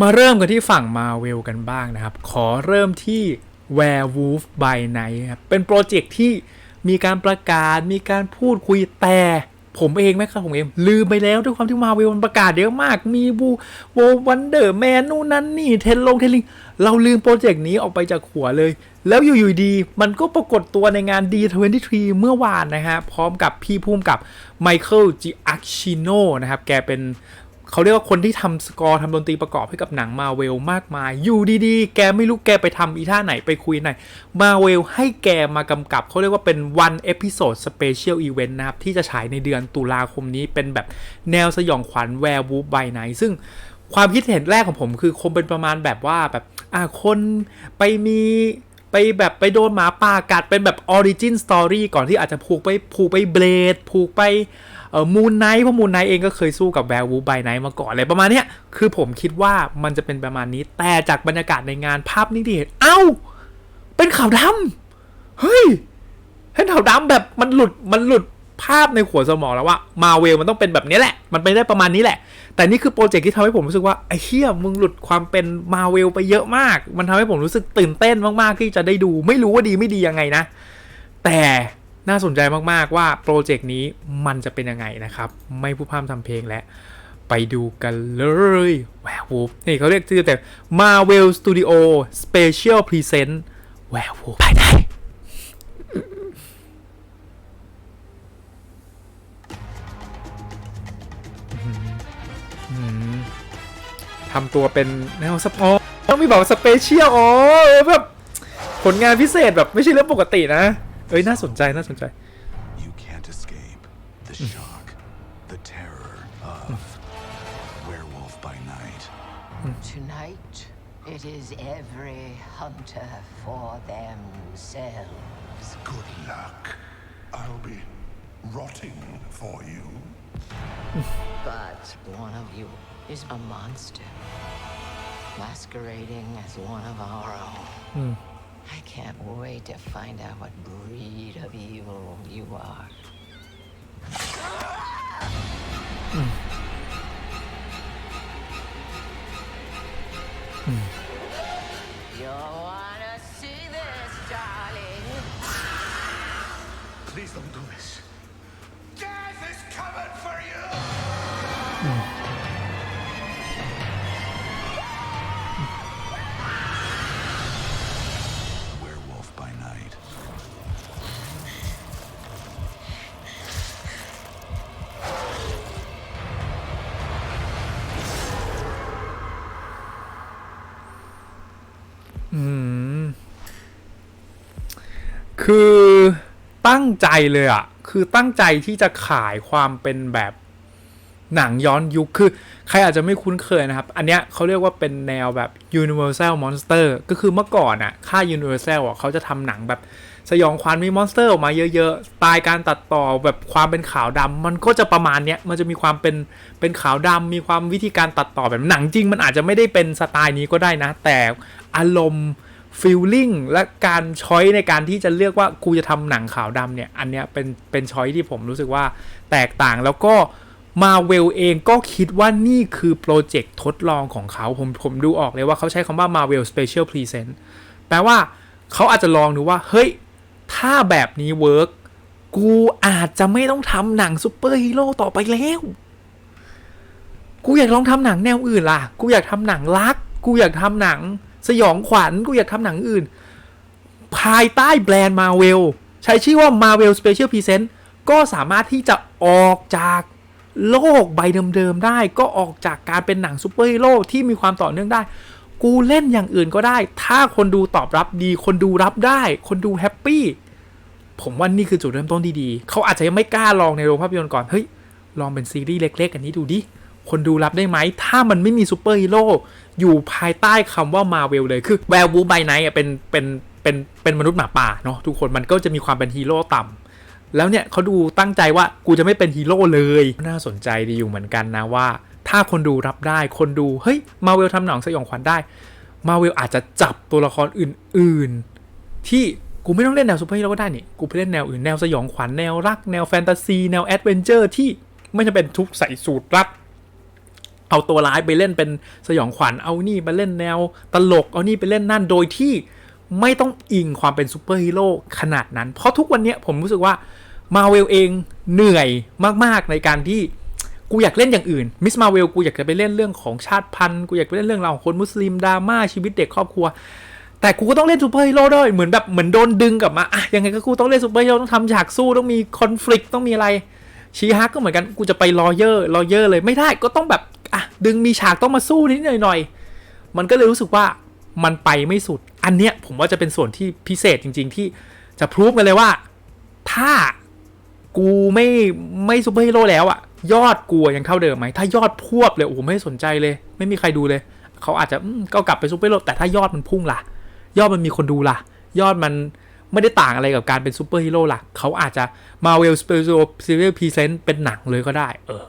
มาเริ่มกันที่ฝั่งมาเวลกันบ้างนะครับ ขอเริ่มที่ Werewolf by Night ครับเป็นโปรเจกต์ที่มีการประกาศมีการพูดคุยแต่ผมเองแม่ครับผมเองลืมไปแล้วด้วยความที่มาเวลมันประกาศเยอะมาก มีบูโววันเดอร์แมนนู่นนั่นนี่เทนลงเทนลิง เราลืมโปรเจกต์นี้ออกไปจากหัวเลย แล้วอยู่ๆดี มันก็ปรากฏตัวในงาน D23 เมื่อวานนะฮะ พร้อมกับพี่ภูมิกับไมเคิลจิอัคชิโนนะครับ แกเป็น เขาเรียกว่าคนที่ทำสกอร์ทำดนตรีประกอบให้กับหนังมาเวลมากมาย อยู่ดีๆ แกไม่รู้แกไปทำอีท่าไหนไปคุยไหนมาเวลให้แกมากำกับ เขาเรียกว่าเป็น one episode special event นะครับ ที่จะฉายในเดือนตุลาคมนี้เป็นแบบแนวสยองขวัญแวร์วูฟไบไนซึ่งความคิดเห็นแรกของผมคือคงเป็นประมาณแบบว่าแบบอ่าคนไปมีไปแบบไปโดนหมาป่ากัดเป็นแบบออริจินสตอรี่ก่อนที่อาจจะผูกไปผูกไปเบลดผูกไป เออมูนไนท์เพราะมูนไนท์เองก็เคยสู้กับแวร์วูฟไบไนท์มาก่อนอะไรประมาณเนี้ยคือผมคิดว่ามันจะเป็นประมาณนี้ แต่จากบรรยากาศในงานภาพนิ่งที่เห็นเอ้า เป็นขาวดำเฮ้ยเห็นขาวดำแบบมันหลุดมันหลุดภาพในหัวสมองแล้วว่ามาเวลมันต้องเป็นแบบนี้แหละ มันไปได้ประมาณนี้แหละ แต่นี่คือโปรเจกต์ที่ทำให้ผมรู้สึกว่าไอ้เฮียมึงหลุดความเป็นมาเวลไปเยอะมาก มันทำให้ผมรู้สึกตื่นเต้นมากๆที่จะได้ดู ไม่รู้ว่าดีไม่ดียังไงนะ แต่ น่าสนใจมากๆว่าโปรเจกต์นี้มันจะเป็นยังไงนะครับ ไม่พูดพร่ำทำเพลงและไปดูกันเลยแวร์วูฟนี่เขาเรียกชื่อแต่ Marvel Studio Special Present แวร์วูฟไปไหนทำตัวเป็นแนวสปอต้องมีแบบสเปเชียลอ๋อแบบผลงานพิเศษแบบไม่ใช่เรื่องปกตินะ เอ้ย น่าสนใจ น่าสนใจ You can't escape the shock, the terror of Werewolf by Night. Tonight, it is every hunter for themselves. Good luck. I'll be rotting for you. But one of you is a monster, masquerading as one of our own. I can't wait to find out what breed of evil you are. You wanna see this, darling? Please don't do this. Death is coming for you! Werewolf คือตั้งใจเลยอะคือตั้งใจที่จะขายความเป็นแบบหนังย้อนยุค คือใครอาจจะไม่คุ้นเคยนะครับ อันเนี้ยเขาเรียกว่าเป็นแนวแบบ Universal Monster ก็คือเมื่อก่อนอะค่าย Universal อะเขาจะทำหนังแบบ สยองขวัญมีมอนสเตอร์ออกมาเยอะๆ สไตล์การตัดต่อแบบความเป็นขาวดำมันก็จะประมาณเนี้ย มันจะมีความเป็นเป็นขาวดำมีความวิธีการตัดต่อแบบหนังจริง มันอาจจะไม่ได้เป็นสไตล์นี้ก็ได้นะ แต่อารมณ์ฟีลลิ่งและการช้อยในการที่จะเลือกว่ากูจะทำหนังขาวดำเนี่ย อันเนี้ยเป็นเป็นช้อยที่ผมรู้สึกว่าแตกต่างแล้วก็มาเวลเองก็คิดว่านี่คือโปรเจกต์ทดลองของเขาผมผมดูออกเลยว่าเขาใช้คำว่า Marvel Special Present แปลว่าเขาอาจจะลองดูว่า เฮ้ย ถ้าแบบนี้เวิร์กกูอาจจะไม่ต้องทำหนังซูเปอร์ฮีโร่ต่อไปแล้ว กูอยากลองทำหนังแนวอื่นล่ะ กูอยากทำหนังรัก กูอยากทำหนังสยองขวัญ กูอยากทำหนังอื่น ภายใต้แบรนด์มาเวลใช้ชื่อว่า Marvel Special Present ก็สามารถที่จะออกจากโลกใบเดิมๆได้ ก็ออกจากการเป็นหนังซูเปอร์ฮีโร่ที่มีความต่อเนื่องได้ กูเล่นอย่างอื่นก็ได้ ถ้าคนดูตอบรับดี คนดูรับได้ คนดูแฮปปี้ ผมว่านี่คือจุดเริ่มต้นที่ดี เขาอาจจะยังไม่กล้าลองในโรงภาพยนตร์ก่อน เฮ้ย ลองเป็นซีรีส์เล็ก ๆ อันนี้ดูดิ คนดูรับได้ไหม ถ้ามันไม่มีซูเปอร์ฮีโร่อยู่ภายใต้คำว่ามาเวลเลย คือแวร์วูฟไบไนท์เป็น เป็น เป็น เป็นมนุษย์หมาป่าเนาะทุกคน มันก็จะมีความเป็นฮีโร่ต่ำแล้วเนี่ยเขาดูตั้งใจว่ากูจะไม่เป็นฮีโร่เลย น่าสนใจดีอยู่เหมือนกันนะว่า ถ้าคนดูรับได้ คนดู เฮ้ย มาเวลทำหนังสยองขวัญได้ มาเวลอาจจะจับตัวละครอื่น ๆ ที่ กูไม่ต้องเล่นแนวซูเปอร์ฮีโร่ก็ได้นี่ กูไปเล่นแนวอื่นแนวสยองขวัญแนวรัก แนวแฟนตาซี แนวแอดเวนเจอร์ที่ไม่จำเป็นทุกใส่สูตรรัดเอาตัวร้ายไปเล่นเป็นสยองขวัญเอานี่ไปเล่นแนวตลกเอานี่ไปเล่นนั่นโดยที่ไม่ต้องอิงความเป็นซูเปอร์ฮีโร่ขนาดนั้น เพราะทุกวันนี้ผมรู้สึกว่ามาเวลเองเหนื่อยมากๆในการที่กูอยากเล่นอย่างอื่นมิสมาเวลกูอยากจะไปเล่นเรื่องของชาติพันธุ์กูอยากไปเล่นเรื่องราวของคนมุสลิมดราม่าชีวิตเด็กครอบครัว แต่กูก็ต้องเล่นซูเปอร์ฮีโร่ด้วยเหมือนแบบเหมือนโดนดึงกลับมาอะยังไงก็กูต้องเล่นซูเปอร์ฮีโร่ต้องทำฉากสู้ต้องมีคอน FLICT ต้องมีอะไรชีฮักก็เหมือนกันกูจะไปรอเยอร์รอเยอร์เลยไม่ได้ก็ต้องแบบอะดึงมีฉากต้องมาสู้นิดหน่อยหน่อยๆมันก็เลยรู้สึกว่ามันไปไม่สุด อันเนี้ยผมว่าจะเป็นส่วนที่พิเศษจริง ๆ ที่จะพรูฟกันเลยว่า ถ้ากูไม่ไม่ซูเปอร์ฮีโร่แล้วอะยอดกูยังเท่าเดิมไหมถ้ายอดพวบเลยโอ้โหไม่สนใจเลย ไม่มีใครดูเลย เขาอาจจะก็กลับไปซูเปอร์ฮีโร่แต่ถ้ายอดมันพุ่งล่ะ ยอดมันมีคนดูล่ะ ยอดมันไม่ได้ต่างอะไรกับการเป็นซูเปอร์ฮีโร่ล่ะ เขาอาจจะมาเวลสเปเชียลพรีเซนต์เป็นหนังเลยก็ได้ เออ